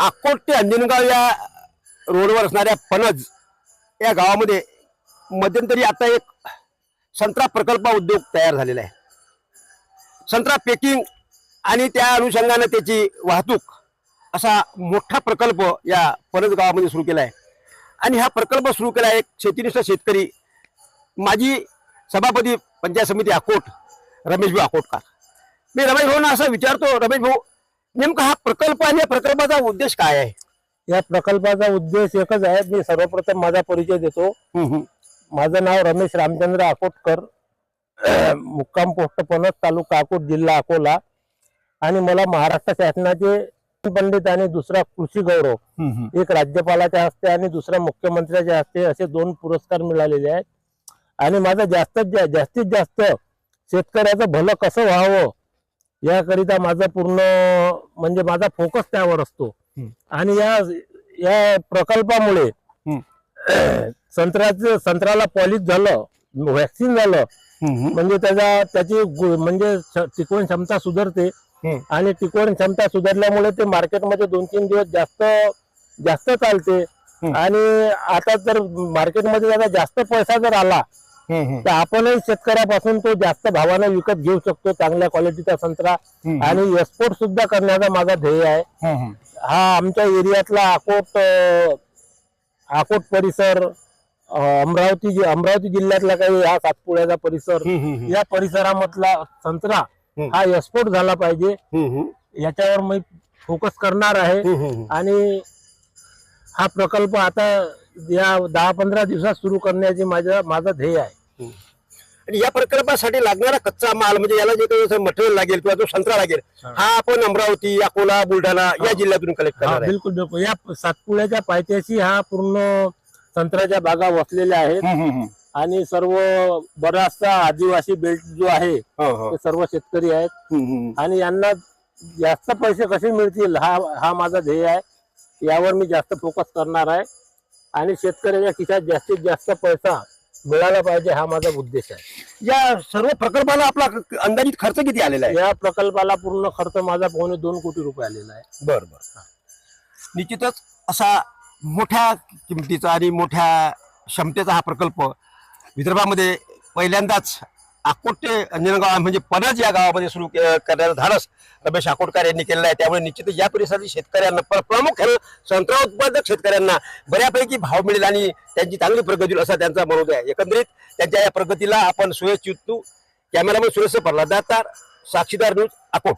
अकोट ते अंजनगाव या रोडवर असणाऱ्या पणज या गावामध्ये मध्यंतरी आता एक संत्रा प्रकल्प उद्योग तयार झालेला आहे. संत्रा पेकिंग आणि त्या अनुषंगाने त्याची वाहतूक असा मोठा प्रकल्प या पणज गावामध्ये सुरू केला आहे. आणि हा प्रकल्प सुरू केला एक शेतीनिष्ठ शेतकरी माजी सभापती पंचायत समिती अकोट रमेश भाऊ अकोटकर. मी रमेश भाऊंना असं विचारतो रमेश भाऊ नेमका हा प्रकल्प आणि या प्रकल्पाचा उद्देश काय आहे? या प्रकल्पाचा उद्देश एकच आहे. मी सर्वप्रथम माझा परिचय देतो. माझं नाव रमेश रामचंद्र अकोटकर मुक्काम पोस्ट पनस तालुका अकोट जिल्हा अकोला. आणि मला महाराष्ट्र शासनाचे पंडित आणि दुसरा कृषी गौरव. एक राज्यपालाच्या हस्ते आणि दुसरा मुख्यमंत्र्याच्या हस्ते असे दोन पुरस्कार मिळालेले आहेत. आणि माझं जास्तीत जास्तीत जास्त शेतकऱ्याचं भलं कसं व्हावं याकरिता माझं पूर्ण म्हणजे माझा फोकस त्यावर असतो. आणि या या प्रकल्पामुळे. संत्र्याचं संत्र्याला पॉलिश झालं व्हॅक्सिन झालं. म्हणजे त्याचा त्याची म्हणजे टिकवण क्षमता सुधारते. आणि टिकवण क्षमता सुधारल्यामुळे ते मार्केटमध्ये दोन तीन दिवस जास्त जास्त चालते. आणि आता जर मार्केटमध्ये त्याचा जास्त पैसा जर आला. तर आपणही शेतकऱ्यापासून तो जास्त भावाने विकत घेऊ शकतो चांगल्या क्वालिटीचा संत्रा. आणि एक्सपोर्ट सुद्धा करण्याचा माझा ध्येय आहे. हा आमच्या एरियातला अकोट अं, अकोट परिसर अमरावती जि- अमरावती जिल्ह्यातला काही हा सातपुड्याचा परिसर. या परिसरामधला संत्रा. हा एक्सपोर्ट झाला पाहिजे. याच्यावर मी फोकस करणार आहे. आणि हा प्रकल्प आता या दहा पंधरा दिवसात सुरू करण्याचे माझं माझं ध्येय आहे आणि या प्रकल्पासाठी लागणारा कच्चा माल म्हणजे याला जे काही मटेरियल लागेल किंवा जो संत्रा लागेल हा. आपण अमरावती अकोला बुलढाणा या. जिल्ह्यातून कलेक्ट करणार आहे बिलकुल बिलकुल या सातपुड्याच्या पायथ्याशी हा पूर्ण संत्र्याच्या बागा वसलेल्या आहेत. आणि सर्व बराचसा आदिवासी बेल्ट जो आहे हो, हो. ते सर्व शेतकरी आहेत. आणि यांना जास्त पैसे कसे मिळतील हा हा माझा ध्येय आहे यावर मी जास्त फोकस करणार आहे आणि शेतकऱ्याच्या खिशात जास्तीत जास्त पैसा मिळाला पाहिजे हा माझा उद्देश आहे. या सर्व प्रकल्पाला आपला अंदाजित खर्च किती आलेला आहे? या प्रकल्पाला पूर्ण खर्च माझा पावणे दोन कोटी रुपये आलेला आहे. बर बर. निश्चितच असा मोठ्या किमतीचा आणि मोठ्या क्षमतेचा हा प्रकल्प विदर्भामध्ये पहिल्यांदाच आकोटे ते म्हणजे पणज या गावामध्ये सुरू करण्याचं धाडस रमेश आकोटकर यांनी केलेलं आहे. त्यामुळे निश्चितच या परिसरातील शेतकऱ्यांना प्र- प्रामुख्यानं संत्रा उत्पादक शेतकऱ्यांना बऱ्यापैकी भाव मिळेल आणि त्यांची चांगली प्रगती होईल असा त्यांचा मनोदय आहे. एकंदरीत त्यांच्या या प्रगतीला आपण सुयश चित्तू कॅमेरामॅन सुरेश प्रल्हाद दातार साक्षीदार न्यूज अकोट.